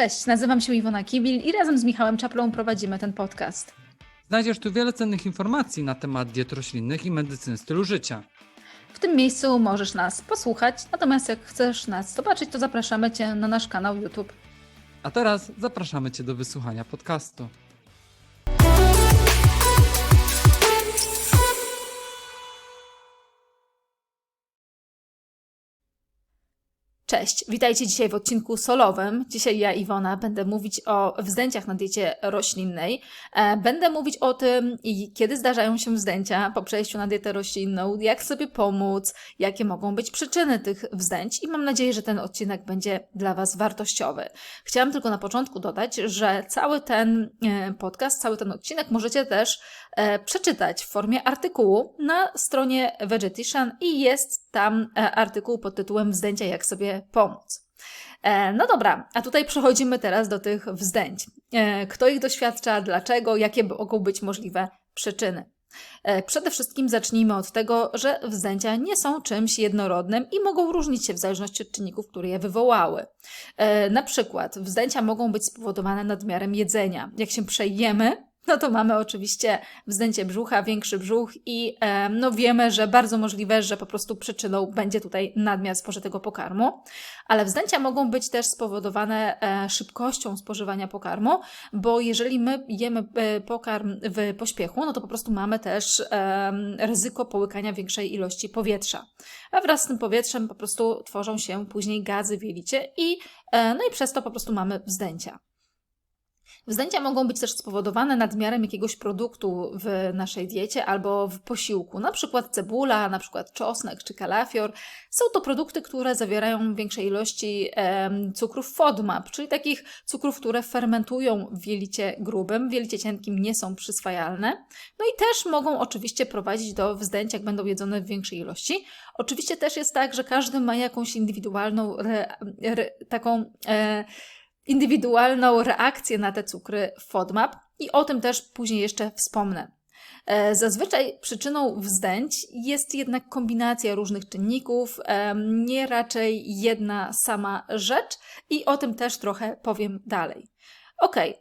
Cześć, nazywam się Iwona Kibil i razem z Michałem Czaplą prowadzimy ten podcast. Znajdziesz tu wiele cennych informacji na temat diet roślinnych i medycyny stylu życia. W tym miejscu możesz nas posłuchać, natomiast jak chcesz nas zobaczyć, to zapraszamy Cię na nasz kanał YouTube. A teraz zapraszamy Cię do wysłuchania podcastu. Cześć, witajcie dzisiaj w odcinku solowym. Dzisiaj ja, Iwona, będę mówić o wzdęciach na diecie roślinnej. E, Będę mówić o tym, kiedy zdarzają się wzdęcia po przejściu na dietę roślinną, jak sobie pomóc, jakie mogą być przyczyny tych wzdęć i mam nadzieję, że ten odcinek będzie dla Was wartościowy. Chciałam tylko na początku dodać, że cały ten e, podcast, cały ten odcinek możecie też e, przeczytać w formie artykułu na stronie Vegetarian i jest tam artykuł pod tytułem Wzdęcia, jak sobie pomóc. E, No dobra, a tutaj przechodzimy teraz do tych wzdęć. E, Kto ich doświadcza, dlaczego, jakie mogą być możliwe przyczyny. E, Przede wszystkim zacznijmy od tego, że wzdęcia nie są czymś jednorodnym i mogą różnić się w zależności od czynników, które je wywołały. Na przykład wzdęcia mogą być spowodowane nadmiarem jedzenia. Jak się przejemy, no to mamy oczywiście wzdęcie brzucha, większy brzuch i no wiemy, że bardzo możliwe, że po prostu przyczyną będzie tutaj nadmiar spożytego pokarmu. Ale wzdęcia mogą być też spowodowane e, szybkością spożywania pokarmu, bo jeżeli my jemy e, pokarm w pośpiechu, no to po prostu mamy też ryzyko połykania większej ilości powietrza. A wraz z tym powietrzem po prostu tworzą się później gazy w jelicie i e, no i przez to po prostu mamy wzdęcia. Wzdęcia mogą być też spowodowane nadmiarem jakiegoś produktu w naszej diecie albo w posiłku, na przykład cebula, na przykład czosnek czy kalafior. Są to produkty, które zawierają większej ilości em, cukrów FODMAP, czyli takich cukrów, które fermentują w jelicie grubym, w jelicie cienkim nie są przyswajalne. No i też mogą oczywiście prowadzić do wzdęć, jak będą jedzone w większej ilości. Oczywiście też jest tak, że każdy ma jakąś indywidualną, re, re, taką... E, indywidualną reakcję na te cukry FODMAP i o tym też później jeszcze wspomnę. E, Zazwyczaj przyczyną wzdęć jest jednak kombinacja różnych czynników, em, nie raczej jedna sama rzecz i o tym też trochę powiem dalej. Okej, e,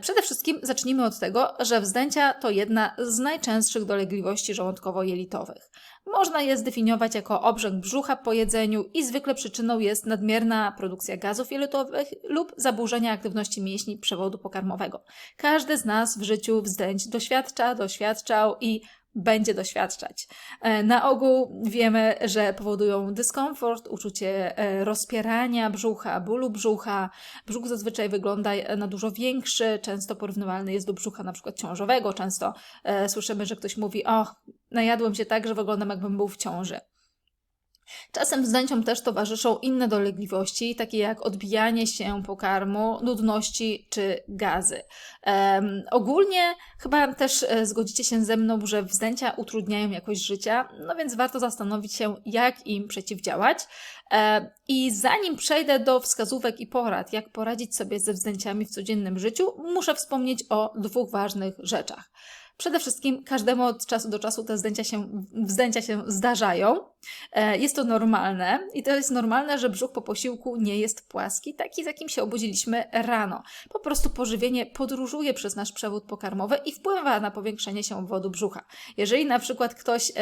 przede wszystkim zacznijmy od tego, że wzdęcia to jedna z najczęstszych dolegliwości żołądkowo-jelitowych. Można je zdefiniować jako obrzęk brzucha po jedzeniu i zwykle przyczyną jest nadmierna produkcja gazów jelitowych lub zaburzenia aktywności mięśni przewodu pokarmowego. Każdy z nas w życiu wzdęć doświadcza, doświadczał i będzie doświadczać. E, Na ogół wiemy, że powodują dyskomfort, uczucie e, rozpierania brzucha, bólu brzucha. Brzuch zazwyczaj wygląda e, na dużo większy, często porównywalny jest do brzucha na przykład ciążowego. Często słyszymy, że ktoś mówi, o, najadłem się tak, że wyglądam jakbym był w ciąży. Czasem wzdęciom też towarzyszą inne dolegliwości, takie jak odbijanie się pokarmu, nudności czy gazy. Em, ogólnie chyba też e, zgodzicie się ze mną, że wzdęcia utrudniają jakość życia, no więc warto zastanowić się, jak im przeciwdziałać. E, I zanim przejdę do wskazówek i porad, jak poradzić sobie ze wzdęciami w codziennym życiu, muszę wspomnieć o dwóch ważnych rzeczach. Przede wszystkim każdemu od czasu do czasu te zdjęcia się, wzdęcia się zdarzają. E, Jest to normalne i to jest normalne, że brzuch po posiłku nie jest płaski, taki z jakim się obudziliśmy rano. Po prostu pożywienie podróżuje przez nasz przewód pokarmowy i wpływa na powiększenie się obwodu brzucha. Jeżeli na przykład ktoś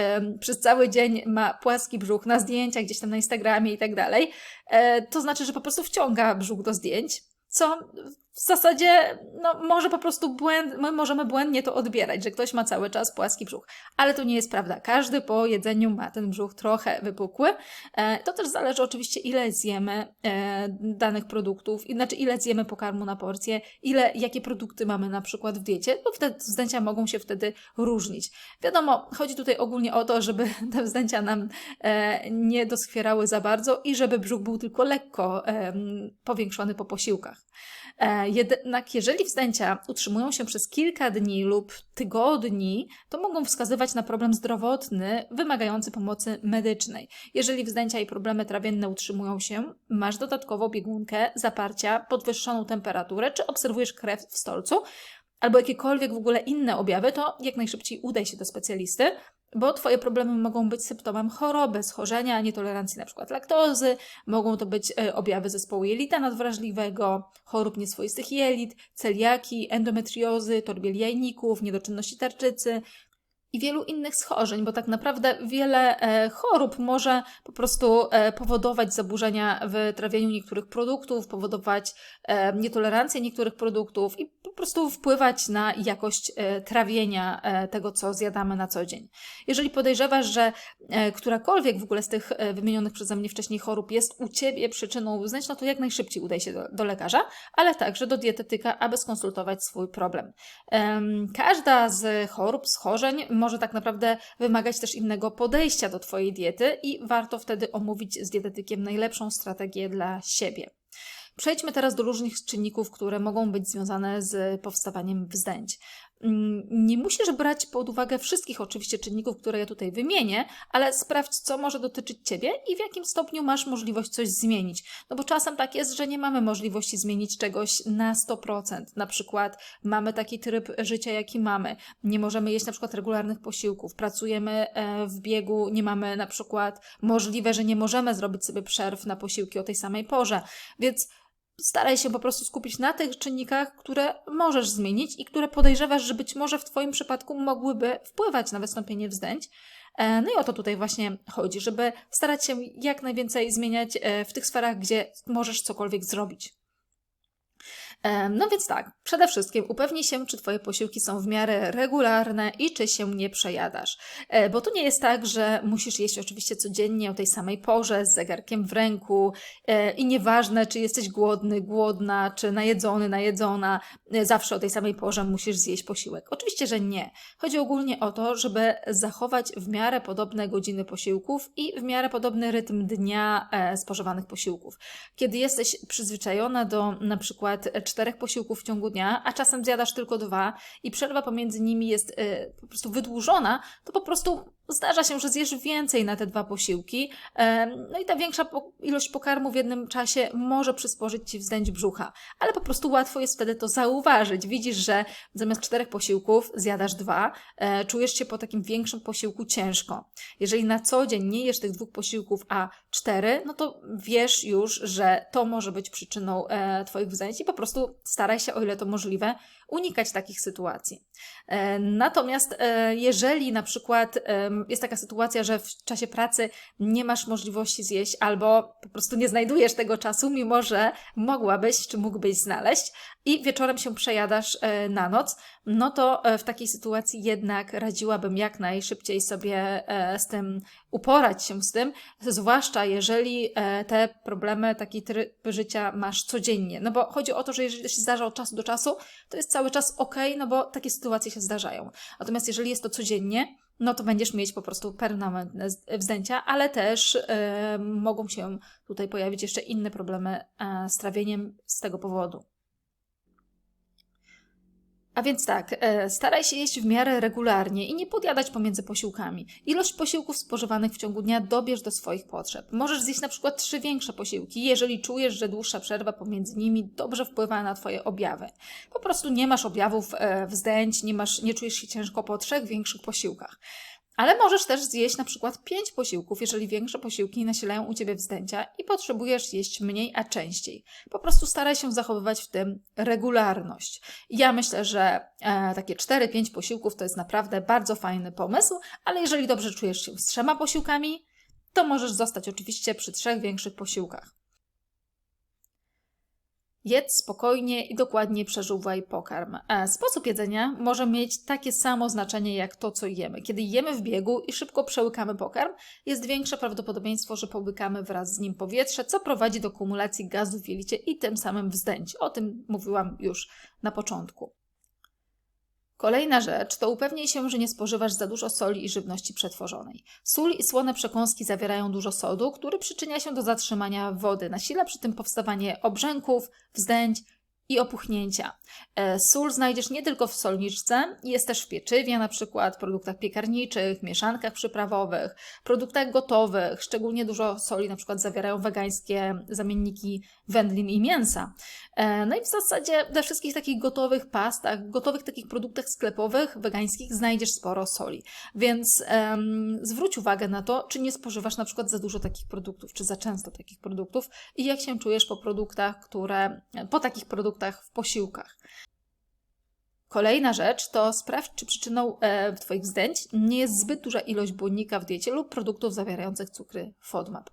przez cały dzień ma płaski brzuch na zdjęciach gdzieś tam na Instagramie i tak dalej, e, to znaczy, że po prostu wciąga brzuch do zdjęć, co w zasadzie no, może po prostu błęd, my możemy błędnie to odbierać, że ktoś ma cały czas płaski brzuch. Ale to nie jest prawda. Każdy po jedzeniu ma ten brzuch trochę wypukły. E, to też zależy oczywiście, ile zjemy e, danych produktów, znaczy ile zjemy pokarmu na porcję, ile, jakie produkty mamy na przykład w diecie, bo te wzdęcia mogą się wtedy różnić. Wiadomo, chodzi tutaj ogólnie o to, żeby te wzdęcia nam e, nie doskwierały za bardzo i żeby brzuch był tylko lekko powiększony po posiłkach. E, Jednak jeżeli wzdęcia utrzymują się przez kilka dni lub tygodni, to mogą wskazywać na problem zdrowotny wymagający pomocy medycznej. Jeżeli wzdęcia i problemy trawienne utrzymują się, masz dodatkowo biegunkę, zaparcia, podwyższoną temperaturę, czy obserwujesz krew w stolcu, albo jakiekolwiek w ogóle inne objawy, to jak najszybciej udaj się do specjalisty. Bo Twoje problemy mogą być symptomem choroby, schorzenia, nietolerancji przykład laktozy, mogą to być e, objawy zespołu jelita nadwrażliwego, chorób nieswoistych jelit, celiaki, endometriozy, torbieli jajników, niedoczynności tarczycy, i wielu innych schorzeń, bo tak naprawdę wiele e, chorób może po prostu e, powodować zaburzenia w trawieniu niektórych produktów, powodować e, nietolerancję niektórych produktów i po prostu wpływać na jakość trawienia tego, co zjadamy na co dzień. Jeżeli podejrzewasz, że którakolwiek w ogóle z tych wymienionych przeze mnie wcześniej chorób jest u Ciebie przyczyną wzęć, no to jak najszybciej udaj się do, do lekarza, ale także do dietetyka, aby skonsultować swój problem. Em, Każda z chorób, schorzeń może tak naprawdę wymagać też innego podejścia do Twojej diety i warto wtedy omówić z dietetykiem najlepszą strategię dla siebie. Przejdźmy teraz do różnych czynników, które mogą być związane z powstawaniem wzdęć. Mm, Nie musisz brać pod uwagę wszystkich oczywiście czynników, które ja tutaj wymienię, ale sprawdź, co może dotyczyć Ciebie i w jakim stopniu masz możliwość coś zmienić. No bo czasem tak jest, że nie mamy możliwości zmienić czegoś na 100%. Na przykład mamy taki tryb życia, jaki mamy. Nie możemy jeść na przykład regularnych posiłków. Pracujemy e, w biegu, nie mamy na przykład możliwe, że nie możemy zrobić sobie przerw na posiłki o tej samej porze. Więc staraj się po prostu skupić na tych czynnikach, które możesz zmienić i które podejrzewasz, że być może w Twoim przypadku mogłyby wpływać na wystąpienie wzdęć. E, No i o to tutaj właśnie chodzi, żeby starać się jak najwięcej zmieniać e, w tych sferach, gdzie możesz cokolwiek zrobić. No więc tak, przede wszystkim upewnij się, czy Twoje posiłki są w miarę regularne i czy się nie przejadasz. E, Bo to nie jest tak, że musisz jeść oczywiście codziennie o tej samej porze, z zegarkiem w ręku e, i nieważne, czy jesteś głodny, głodna, czy najedzony, najedzona, e, zawsze o tej samej porze musisz zjeść posiłek. Oczywiście, że nie. Chodzi ogólnie o to, żeby zachować w miarę podobne godziny posiłków i w miarę podobny rytm dnia spożywanych posiłków. Kiedy jesteś przyzwyczajona do na przykład czterech posiłków w ciągu dnia, a czasem zjadasz tylko dwa i przerwa pomiędzy nimi jest e, po prostu wydłużona, to po prostu zdarza się, że zjesz więcej na te dwa posiłki. Em, No i ta większa ilość pokarmu w jednym czasie może przysporzyć Ci wzdęć brzucha, ale po prostu łatwo jest wtedy to zauważyć. Widzisz, że zamiast czterech posiłków zjadasz dwa, e, czujesz się po takim większym posiłku ciężko. Jeżeli na co dzień nie jesz tych dwóch posiłków, a cztery, no to wiesz już, że to może być przyczyną e, Twoich wzdęć i po prostu staraj się, o ile to możliwe, unikać takich sytuacji. E, Natomiast e, jeżeli na przykład jest taka sytuacja, że w czasie pracy nie masz możliwości zjeść albo po prostu nie znajdujesz tego czasu, mimo że mogłabyś czy mógłbyś znaleźć i wieczorem się przejadasz e, na noc, no to e, w takiej sytuacji jednak radziłabym jak najszybciej sobie e, z tym uporać się z tym, zwłaszcza jeżeli te problemy, taki tryb życia masz codziennie. No bo chodzi o to, że jeżeli się zdarza od czasu do czasu, to jest cały czas ok, no bo takie sytuacje się zdarzają. Natomiast jeżeli jest to codziennie, no to będziesz mieć po prostu permanentne wzdęcia, ale też mogą się tutaj pojawić jeszcze inne problemy e, z trawieniem z tego powodu. A więc tak, e, staraj się jeść w miarę regularnie i nie podjadać pomiędzy posiłkami. Ilość posiłków spożywanych w ciągu dnia dobierz do swoich potrzeb. Możesz zjeść na przykład trzy większe posiłki, jeżeli czujesz, że dłuższa przerwa pomiędzy nimi dobrze wpływa na Twoje objawy. Po prostu nie masz objawów e, wzdęć, nie, masz, nie czujesz się ciężko po trzech większych posiłkach. Ale możesz też zjeść na przykład pięć posiłków, jeżeli większe posiłki nasilają u Ciebie wzdęcia i potrzebujesz jeść mniej, a częściej. Po prostu staraj się zachowywać w tym regularność. Ja myślę, że e, takie 4-5 posiłków to jest naprawdę bardzo fajny pomysł, ale jeżeli dobrze czujesz się z trzema posiłkami, to możesz zostać oczywiście przy trzech większych posiłkach. Jedz spokojnie i dokładnie przeżuwaj pokarm. E, Sposób jedzenia może mieć takie samo znaczenie jak to, co jemy. Kiedy jemy w biegu i szybko przełykamy pokarm, jest większe prawdopodobieństwo, że połykamy wraz z nim powietrze, co prowadzi do kumulacji gazu w jelicie i tym samym wzdęć. O tym mówiłam już na początku. Kolejna rzecz to upewnij się, że nie spożywasz za dużo soli i żywności przetworzonej. Sól i słone przekąski zawierają dużo sodu, który przyczynia się do zatrzymania wody, nasila przy tym powstawanie obrzęków, wzdęć i opuchnięcia. E, Sól znajdziesz nie tylko w solniczce, jest też w pieczywie, na przykład produktach piekarniczych, mieszankach przyprawowych, produktach gotowych. Szczególnie dużo soli na przykład zawierają wegańskie zamienniki wędlin i mięsa. E, No i w zasadzie we wszystkich takich gotowych pastach, gotowych takich produktach sklepowych, wegańskich znajdziesz sporo soli. Więc em, zwróć uwagę na to, czy nie spożywasz na przykład za dużo takich produktów, czy za często takich produktów i jak się czujesz po produktach, które, po takich produktach w posiłkach. Kolejna rzecz to sprawdź, czy przyczyną e, Twoich wzdęć nie jest zbyt duża ilość błonnika w diecie lub produktów zawierających cukry FODMAP.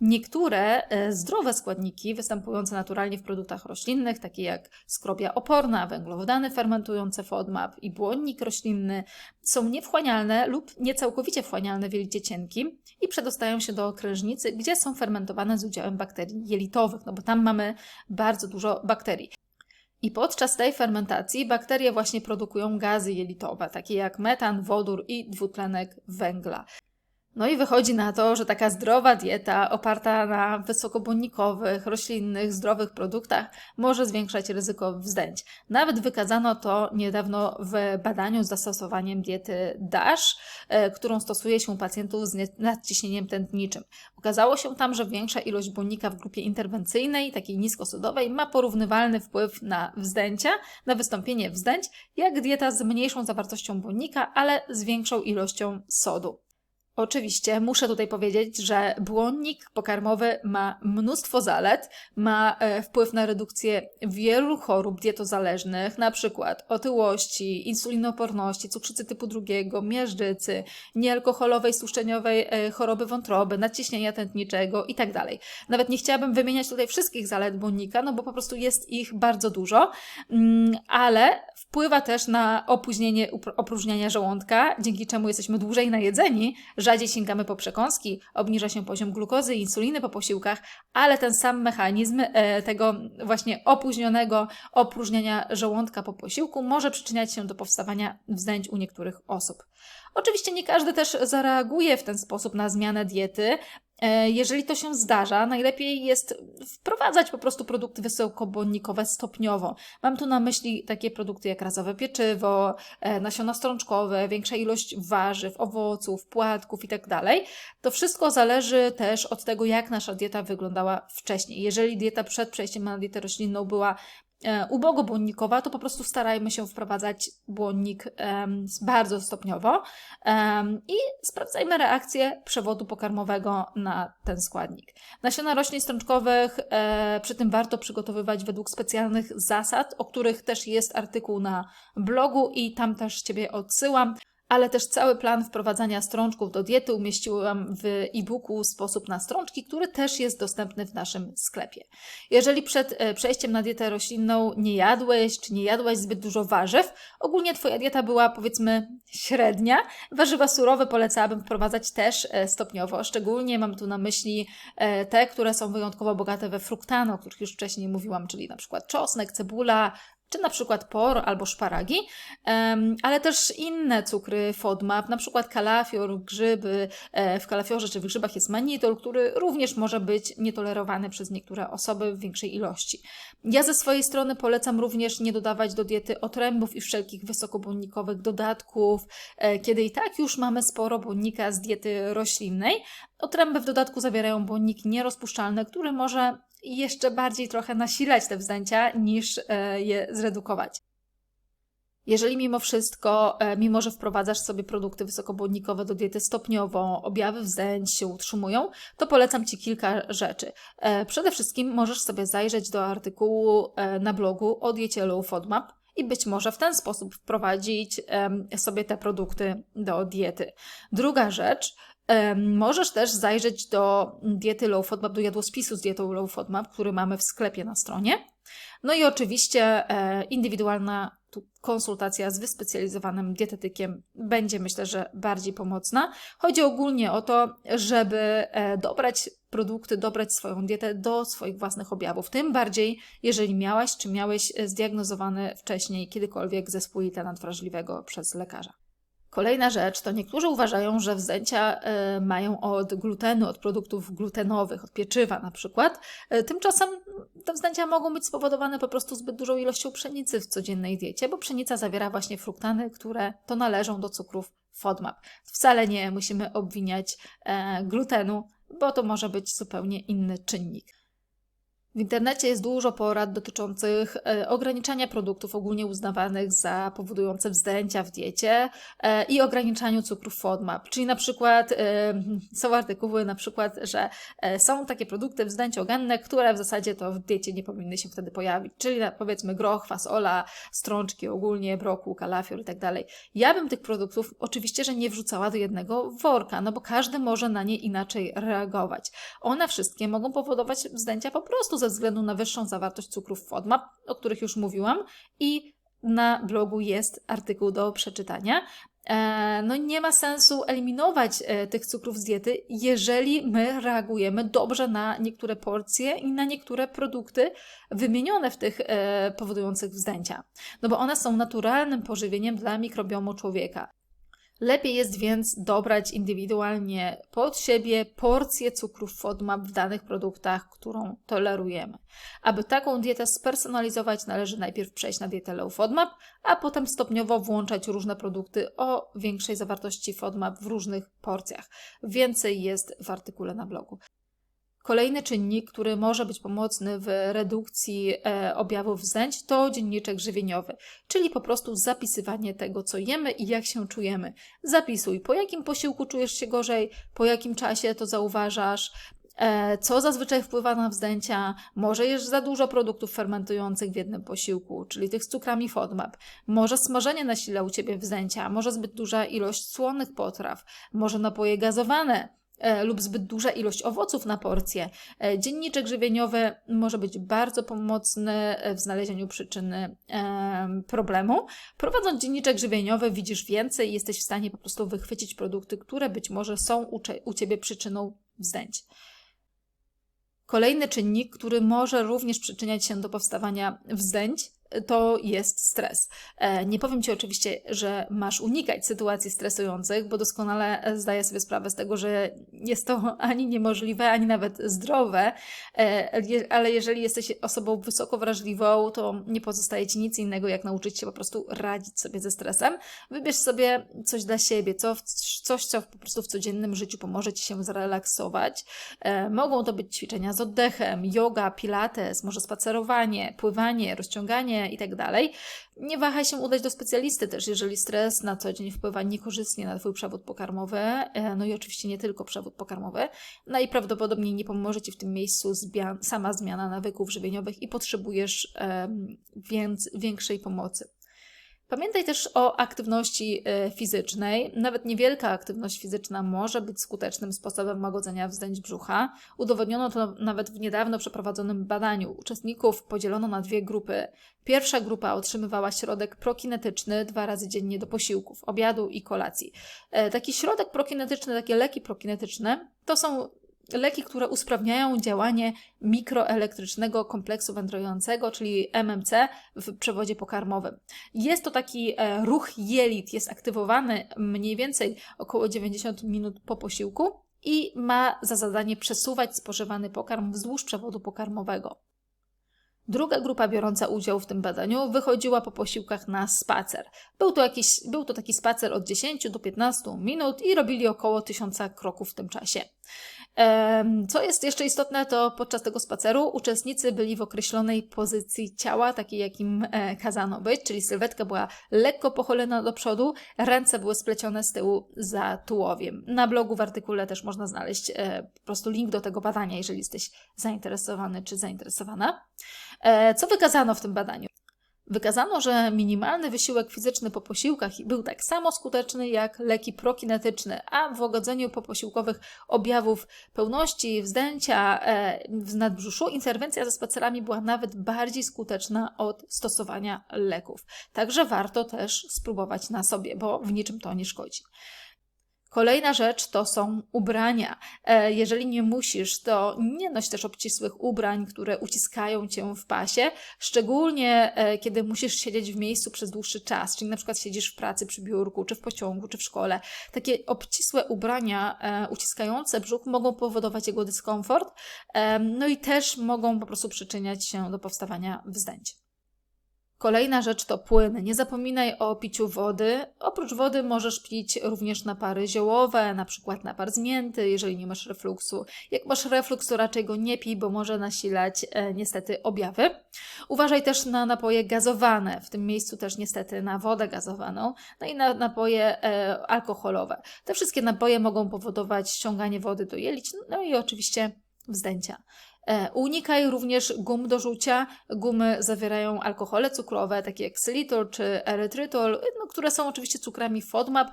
Niektóre e, zdrowe składniki występujące naturalnie w produktach roślinnych, takie jak skrobia oporna, węglowodany fermentujące FODMAP i błonnik roślinny, są niewchłanialne lub niecałkowicie wchłanialne w jelicie cienkim i przedostają się do krężnicy, gdzie są fermentowane z udziałem bakterii jelitowych, no bo tam mamy bardzo dużo bakterii. I podczas tej fermentacji bakterie właśnie produkują gazy jelitowe, takie jak metan, wodór i dwutlenek węgla. No i wychodzi na to, że taka zdrowa dieta oparta na wysokobłonnikowych, roślinnych, zdrowych produktach może zwiększać ryzyko wzdęć. Nawet wykazano to niedawno w badaniu z zastosowaniem diety DASH, e, którą stosuje się u pacjentów z nie- nadciśnieniem tętniczym. Okazało się tam, że większa ilość błonnika w grupie interwencyjnej, takiej niskosodowej, ma porównywalny wpływ na wzdęcia, na wystąpienie wzdęć, jak dieta z mniejszą zawartością błonnika, ale z większą ilością sodu. Oczywiście muszę tutaj powiedzieć, że błonnik pokarmowy ma mnóstwo zalet, ma e, wpływ na redukcję wielu chorób dietozależnych, przykład otyłości, insulinoporności, cukrzycy typu drugiego, miażdżycy, niealkoholowej, stłuszczeniowej e, choroby wątroby, nadciśnienia tętniczego itd. Nawet nie chciałabym wymieniać tutaj wszystkich zalet błonnika, no bo po prostu jest ich bardzo dużo, mm, ale wpływa też na opóźnienie opróżniania żołądka, dzięki czemu jesteśmy dłużej najedzeni, rzadziej sięgamy po przekąski, obniża się poziom glukozy i insuliny po posiłkach, ale ten sam mechanizm e, tego właśnie opóźnionego opróżniania żołądka po posiłku może przyczyniać się do powstawania wzdęć u niektórych osób. Oczywiście nie każdy też zareaguje w ten sposób na zmianę diety. E, Jeżeli to się zdarza, najlepiej jest wprowadzać po prostu produkty wysokobłonnikowe stopniowo. Mam tu na myśli takie produkty jak razowe pieczywo, e, nasiona strączkowe, większa ilość warzyw, owoców, płatków itd. To wszystko zależy też od tego, jak nasza dieta wyglądała wcześniej. Jeżeli dieta przed przejściem na dietę roślinną była ubogo błonnikowa, to po prostu starajmy się wprowadzać błonnik bardzo stopniowo i sprawdzajmy reakcję przewodu pokarmowego na ten składnik. Nasiona roślin strączkowych e, przy tym warto przygotowywać według specjalnych zasad, o których też jest artykuł na blogu i tam też Ciebie odsyłam. Ale też cały plan wprowadzania strączków do diety umieściłam w e-booku Sposób na strączki, który też jest dostępny w naszym sklepie. Jeżeli przed e, przejściem na dietę roślinną nie jadłeś, czy nie jadłaś zbyt dużo warzyw, ogólnie Twoja dieta była powiedzmy średnia, warzywa surowe polecałabym wprowadzać też e, stopniowo. Szczególnie mam tu na myśli e, te, które są wyjątkowo bogate we fruktany, o których już wcześniej mówiłam, czyli na przykład czosnek, cebula, czy na przykład por albo szparagi, ale też inne cukry FODMAP, na przykład kalafior, grzyby. E, W kalafiorze czy w grzybach jest manitol, który również może być nietolerowany przez niektóre osoby w większej ilości. Ja ze swojej strony polecam również nie dodawać do diety otrębów i wszelkich wysokobłonnikowych dodatków, e, kiedy i tak już mamy sporo błonnika z diety roślinnej. Otręby w dodatku zawierają błonnik nierozpuszczalny, który może jeszcze bardziej trochę nasilać te wzdęcia niż e, je zredukować. Jeżeli mimo wszystko, e, mimo że wprowadzasz sobie produkty wysokobłonnikowe do diety stopniowo, objawy wzdęć się utrzymują, to polecam Ci kilka rzeczy. E, Przede wszystkim możesz sobie zajrzeć do artykułu na blogu o diecie Low FODMAP i być może w ten sposób wprowadzić sobie te produkty do diety. Druga rzecz, możesz też zajrzeć do diety Low FODMAP, do jadłospisu z dietą Low FODMAP, który mamy w sklepie na stronie. No i oczywiście e, indywidualna konsultacja z wyspecjalizowanym dietetykiem będzie myślę, że bardziej pomocna. Chodzi ogólnie o to, żeby e, dobrać produkty, dobrać swoją dietę do swoich własnych objawów. Tym bardziej, jeżeli miałaś czy miałeś e, zdiagnozowany wcześniej kiedykolwiek zespół jelita nadwrażliwego przez lekarza. Kolejna rzecz to niektórzy uważają, że wzdęcia e, mają od glutenu, od produktów glutenowych, od pieczywa na przykład. E, Tymczasem te wzdęcia mogą być spowodowane po prostu zbyt dużą ilością pszenicy w codziennej diecie, bo pszenica zawiera właśnie fruktany, które to należą do cukrów FODMAP. Wcale nie musimy obwiniać e, glutenu, bo to może być zupełnie inny czynnik. W internecie jest dużo porad dotyczących e, ograniczania produktów ogólnie uznawanych za powodujące wzdęcia w diecie e, i ograniczaniu cukrów FODMAP. Czyli na przykład e, są artykuły, na przykład, że są takie produkty wzdęciogenne, które w zasadzie to w diecie nie powinny się wtedy pojawić. Czyli powiedzmy groch, fasola, strączki ogólnie, brokuł, kalafior i tak dalej. Ja bym tych produktów oczywiście, że nie wrzucała do jednego worka, no bo każdy może na nie inaczej reagować. One wszystkie mogą powodować wzdęcia po prostu ze względu na wyższą zawartość cukrów FODMAP, o których już mówiłam i na blogu jest artykuł do przeczytania. E, No nie ma sensu eliminować e, tych cukrów z diety, jeżeli my reagujemy dobrze na niektóre porcje i na niektóre produkty wymienione w tych e, powodujących wzdęcia. No bo one są naturalnym pożywieniem dla mikrobiomu człowieka. Lepiej jest więc dobrać indywidualnie pod siebie porcję cukrów FODMAP w danych produktach, którą tolerujemy. Aby taką dietę spersonalizować, należy najpierw przejść na dietę low FODMAP, a potem stopniowo włączać różne produkty o większej zawartości FODMAP w różnych porcjach. Więcej jest w artykule na blogu. Kolejny czynnik, który może być pomocny w redukcji e, objawów wzdęć, to dzienniczek żywieniowy, czyli po prostu zapisywanie tego, co jemy i jak się czujemy. Zapisuj, po jakim posiłku czujesz się gorzej, po jakim czasie to zauważasz, e, co zazwyczaj wpływa na wzdęcia, może jesz za dużo produktów fermentujących w jednym posiłku, czyli tych z cukrami FODMAP, może smażenie nasila u Ciebie wzdęcia, może zbyt duża ilość słonych potraw, może napoje gazowane, lub zbyt duża ilość owoców na porcję. E, Dzienniczek żywieniowy może być bardzo pomocny e, w znalezieniu przyczyny em, problemu. Prowadząc dzienniczek żywieniowy widzisz więcej i jesteś w stanie po prostu wychwycić produkty, które być może są u Ciebie przyczyną wzdęć. Kolejny czynnik, który może również przyczyniać się do powstawania wzdęć, to jest stres. E, Nie powiem Ci oczywiście, że masz unikać sytuacji stresujących, bo doskonale zdaję sobie sprawę z tego, że jest to ani niemożliwe, ani nawet zdrowe, E, ale jeżeli jesteś osobą wysoko wrażliwą, to nie pozostaje Ci nic innego, jak nauczyć się po prostu radzić sobie ze stresem. Wybierz sobie coś dla siebie, co, coś, co po prostu w codziennym życiu pomoże Ci się zrelaksować. E, Mogą to być ćwiczenia z oddechem, yoga, pilates, może spacerowanie, pływanie, rozciąganie itd. Nie wahaj się udać do specjalisty też, jeżeli stres na co dzień wpływa niekorzystnie na Twój przewód pokarmowy, e, no i oczywiście nie tylko przewód pokarmowy. Najprawdopodobniej nie pomoże Ci w tym miejscu sama zmiana nawyków żywieniowych i potrzebujesz więc, większej pomocy. Pamiętaj też o aktywności e, fizycznej. Nawet niewielka aktywność fizyczna może być skutecznym sposobem łagodzenia wzdęć brzucha. Udowodniono to nawet w niedawno przeprowadzonym badaniu. Uczestników podzielono na dwie grupy. Pierwsza grupa otrzymywała środek prokinetyczny dwa razy dziennie do posiłków, obiadu i kolacji. E, Taki środek prokinetyczny, takie leki prokinetyczne, to są leki, które usprawniają działanie mikroelektrycznego kompleksu wędrującego, czyli MMC w przewodzie pokarmowym. Jest to taki e, ruch jelit, jest aktywowany mniej więcej około 90 minut po posiłku i ma za zadanie przesuwać spożywany pokarm wzdłuż przewodu pokarmowego. Druga grupa biorąca udział w tym badaniu wychodziła po posiłkach na spacer. Był to, jakiś, był to taki spacer od 10 do 15 minut i robili około 1000 kroków w tym czasie. Co jest jeszcze istotne, to podczas tego spaceru uczestnicy byli w określonej pozycji ciała, takiej jakim e, kazano być, czyli sylwetka była lekko pochylona do przodu, ręce były splecione z tyłu za tułowiem. Na blogu w artykule też można znaleźć e, po prostu link do tego badania, jeżeli jesteś zainteresowany czy zainteresowana. E, Co wykazano w tym badaniu? Wykazano, że minimalny wysiłek fizyczny po posiłkach był tak samo skuteczny jak leki prokinetyczne, a w łagodzeniu poposiłkowych objawów pełności, wzdęcia e, w nadbrzuszu interwencja ze spacerami była nawet bardziej skuteczna od stosowania leków. Także warto też spróbować na sobie, bo w niczym to nie szkodzi. Kolejna rzecz to są ubrania. E, Jeżeli nie musisz, to nie noś też obcisłych ubrań, które uciskają cię w pasie, szczególnie e, kiedy musisz siedzieć w miejscu przez dłuższy czas, czyli na przykład siedzisz w pracy przy biurku, czy w pociągu, czy w szkole. Takie obcisłe ubrania e, uciskające brzuch mogą powodować jego dyskomfort, no i też mogą po prostu przyczyniać się do powstawania wzdęć. Kolejna rzecz to płyny. Nie zapominaj o piciu wody. Oprócz wody możesz pić również napary ziołowe, na przykład napar z mięty, jeżeli nie masz refluksu. Jak masz refluks, to raczej go nie pij, bo może nasilać e, niestety objawy. Uważaj też na napoje gazowane, w tym miejscu też niestety na wodę gazowaną, no i na napoje e, alkoholowe. Te wszystkie napoje mogą powodować ściąganie wody do jelic, no i oczywiście wzdęcia. E, Unikaj również gum do rzucia. Gumy zawierają alkohole cukrowe, takie jak xylitol czy erytrytol, no, które są oczywiście cukrami FODMAP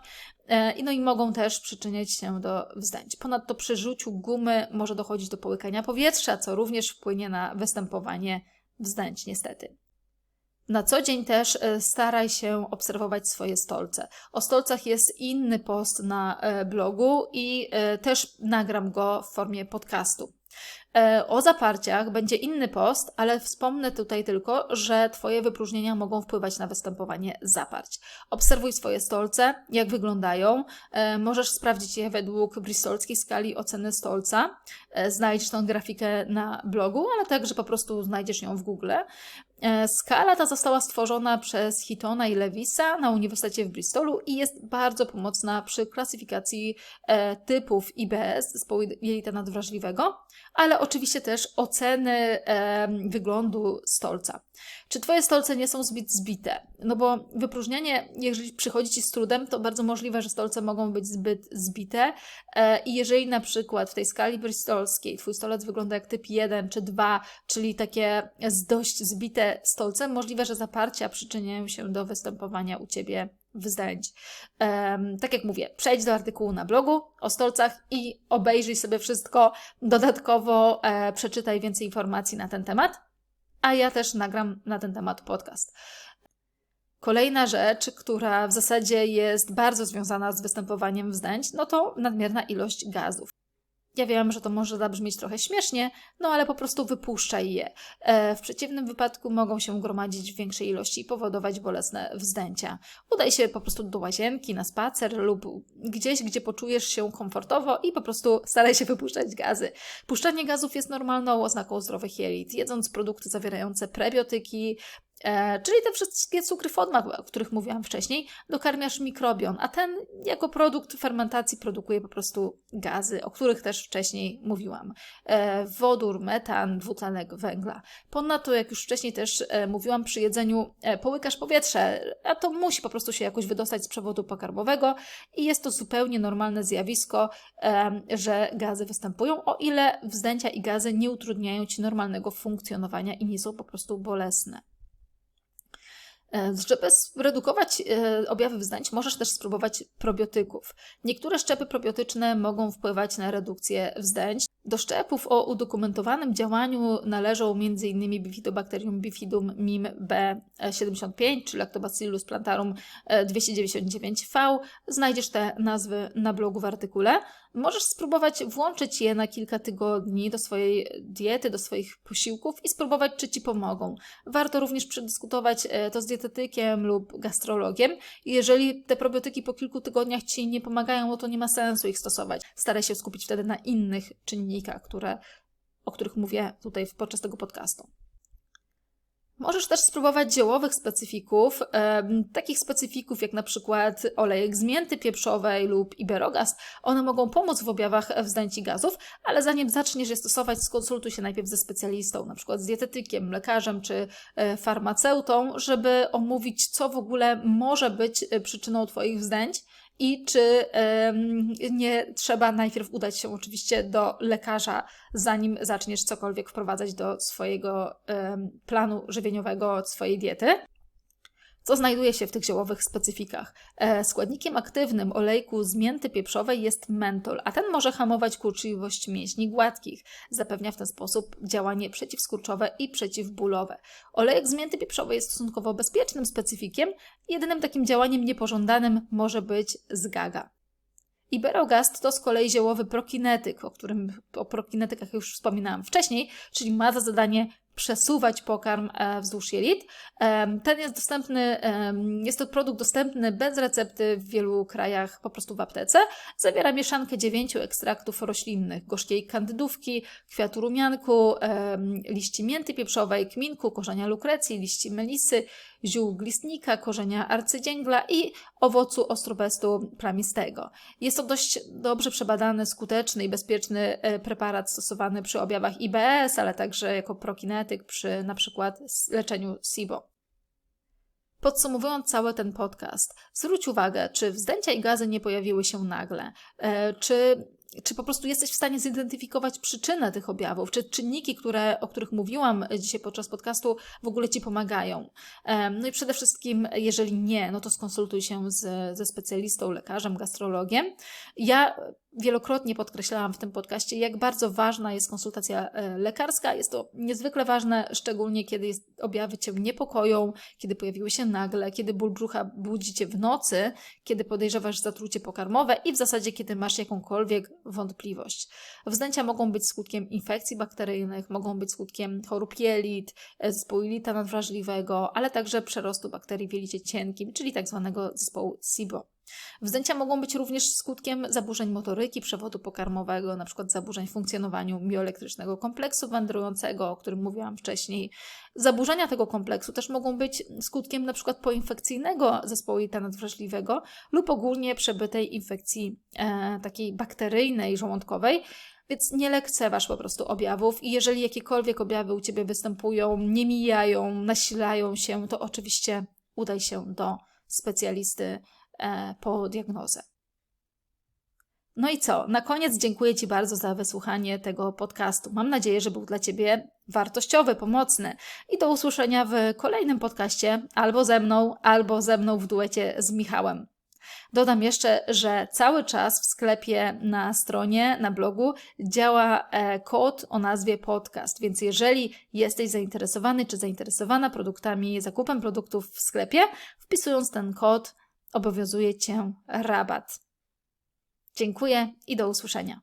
e, i no i mogą też przyczyniać się do wzdęć. Ponadto przy rzuciu gumy może dochodzić do połykania powietrza, co również wpłynie na występowanie wzdęć niestety. Na co dzień też e, staraj się obserwować swoje stolce. O stolcach jest inny post na blogu i też nagram go w formie podcastu. E, O zaparciach będzie inny post, ale wspomnę tutaj tylko, że Twoje wypróżnienia mogą wpływać na występowanie zaparć. Obserwuj swoje stolce, jak wyglądają. E, Możesz sprawdzić je według bristolskiej skali oceny stolca. E, Znajdziesz tą grafikę na blogu, ale także po prostu znajdziesz ją w Google. E, Skala ta została stworzona przez Hitona i Lewisa na Uniwersytecie w Bristolu i jest bardzo pomocna przy klasyfikacji e, typów IBS, zespołu jelita nadwrażliwego, ale oczywiście też oceny e, wyglądu stolca. Czy Twoje stolce nie są zbyt zbite? No bo wypróżnianie, jeżeli przychodzi Ci z trudem, to bardzo możliwe, że stolce mogą być zbyt zbite i jeżeli na przykład w tej skali bristolskiej Twój stolec wygląda jak typ 1 czy 2, czyli takie dość zbite stolce, możliwe, że zaparcia przyczyniają się do występowania u Ciebie wzdęć. Em, tak jak mówię, przejdź do artykułu na blogu o stolcach i obejrzyj sobie wszystko. Dodatkowo e, przeczytaj więcej informacji na ten temat, a ja też nagram na ten temat podcast. Kolejna rzecz, która w zasadzie jest bardzo związana z występowaniem wzdęć, no to nadmierna ilość gazów. Ja wiem, że to może zabrzmieć trochę śmiesznie, no ale po prostu wypuszczaj je. E, W przeciwnym wypadku mogą się gromadzić w większej ilości i powodować bolesne wzdęcia. Udaj się po prostu do łazienki, na spacer lub gdzieś, gdzie poczujesz się komfortowo i po prostu staraj się wypuszczać gazy. Puszczanie gazów jest normalną oznaką zdrowych jelit. Jedząc produkty zawierające prebiotyki, czyli te wszystkie cukry FODMAP, o których mówiłam wcześniej, dokarmiasz mikrobion, a ten jako produkt fermentacji produkuje po prostu gazy, o których też wcześniej mówiłam. E, wodór, metan, dwutlenek węgla. Ponadto, jak już wcześniej też e, mówiłam, przy jedzeniu e, połykasz powietrze, a to musi po prostu się jakoś wydostać z przewodu pokarmowego i jest to zupełnie normalne zjawisko, e, że gazy występują, o ile wzdęcia i gazy nie utrudniają Ci normalnego funkcjonowania i nie są po prostu bolesne. E, Żeby zredukować e, objawy wzdęć, możesz też spróbować probiotyków. Niektóre szczepy probiotyczne mogą wpływać na redukcję wzdęć. Do szczepów o udokumentowanym działaniu należą m.in. Bifidobacterium bifidum mim B75 czy Lactobacillus plantarum e, 299V. Znajdziesz te nazwy na blogu w artykule. Możesz spróbować włączyć je na kilka tygodni do swojej diety, do swoich posiłków i spróbować, czy Ci pomogą. Warto również przedyskutować e, to z dietetykiem lub gastrologiem. Jeżeli te probiotyki po kilku tygodniach Ci nie pomagają, no to nie ma sensu ich stosować. Staraj się skupić wtedy na innych czynnikach, które, o których mówię tutaj podczas tego podcastu. Możesz też spróbować ziołowych specyfików, em, takich specyfików jak na przykład olejek z mięty pieprzowej lub iberogaz. One mogą pomóc w objawach wzdęć i gazów, ale zanim zaczniesz je stosować, skonsultuj się najpierw ze specjalistą, na przykład z dietetykiem, lekarzem czy e, farmaceutą, żeby omówić, co w ogóle może być e, przyczyną Twoich wzdęć i czy nie trzeba najpierw udać się oczywiście do lekarza, zanim zaczniesz cokolwiek wprowadzać do swojego planu żywieniowego, swojej diety. Co znajduje się w tych ziołowych specyfikach? E, składnikiem aktywnym olejku z mięty pieprzowej jest mentol, a ten może hamować kurczliwość mięśni gładkich. Zapewnia w ten sposób działanie przeciwskurczowe i przeciwbólowe. Olejek z mięty pieprzowej jest stosunkowo bezpiecznym specyfikiem. Jedynym takim działaniem niepożądanym może być zgaga. Iberogast to z kolei ziołowy prokinetyk, o którym o prokinetykach już wspominałam wcześniej, czyli ma za zadanie przesuwać pokarm e, wzdłuż jelit. Ten jest dostępny, jest to produkt dostępny bez recepty w wielu krajach, po prostu w aptece. Zawiera mieszankę dziewięciu ekstraktów roślinnych, gorzkiej kandydówki, kwiatu rumianku, liści mięty pieprzowej, kminku, korzenia lukrecji, liści melisy, ziół glistnika, korzenia arcydzięgla i owocu ostrobestu plamistego. Jest to dość dobrze przebadany, skuteczny i bezpieczny e, preparat stosowany przy objawach IBS, ale także jako prokinetyk przy na przykład leczeniu SIBO. Podsumowując cały ten podcast, zwróć uwagę, czy wzdęcia i gazy nie pojawiły się nagle, e, czy, czy po prostu jesteś w stanie zidentyfikować przyczynę tych objawów, czy czynniki, które, o których mówiłam dzisiaj podczas podcastu, w ogóle ci pomagają. No i przede wszystkim, jeżeli nie, no to skonsultuj się z, ze specjalistą, lekarzem, gastrologiem. Ja wielokrotnie podkreślałam w tym podcaście, jak bardzo ważna jest konsultacja e, lekarska. Jest to niezwykle ważne, szczególnie kiedy jest, objawy Cię niepokoją, kiedy pojawiły się nagle, kiedy ból brzucha budzi Cię w nocy, kiedy podejrzewasz zatrucie pokarmowe i w zasadzie kiedy masz jakąkolwiek wątpliwość. Wzdęcia mogą być skutkiem infekcji bakteryjnych, mogą być skutkiem chorób jelit, zespołu jelita nadwrażliwego, ale także przerostu bakterii w jelicie cienkim, czyli tak zwanego zespołu SIBO. Wzdęcia mogą być również skutkiem zaburzeń motoryki przewodu pokarmowego, np. zaburzeń w funkcjonowaniu mioelektrycznego kompleksu wędrującego, o którym mówiłam wcześniej. Zaburzenia tego kompleksu też mogą być skutkiem np. poinfekcyjnego zespołu jelita nadwrażliwego lub ogólnie przebytej infekcji e, takiej bakteryjnej, żołądkowej. Więc nie lekceważ po prostu objawów i jeżeli jakiekolwiek objawy u Ciebie występują, nie mijają, nasilają się, to oczywiście udaj się do specjalisty po diagnozę. No i co? Na koniec dziękuję Ci bardzo za wysłuchanie tego podcastu. Mam nadzieję, że był dla Ciebie wartościowy, pomocny. I do usłyszenia w kolejnym podcaście albo ze mną, albo ze mną w duecie z Michałem. Dodam jeszcze, że cały czas w sklepie na stronie, na blogu działa e, kod o nazwie podcast, więc jeżeli jesteś zainteresowany czy zainteresowana produktami, zakupem produktów w sklepie, wpisując ten kod obowiązuje Cię rabat. Dziękuję i do usłyszenia.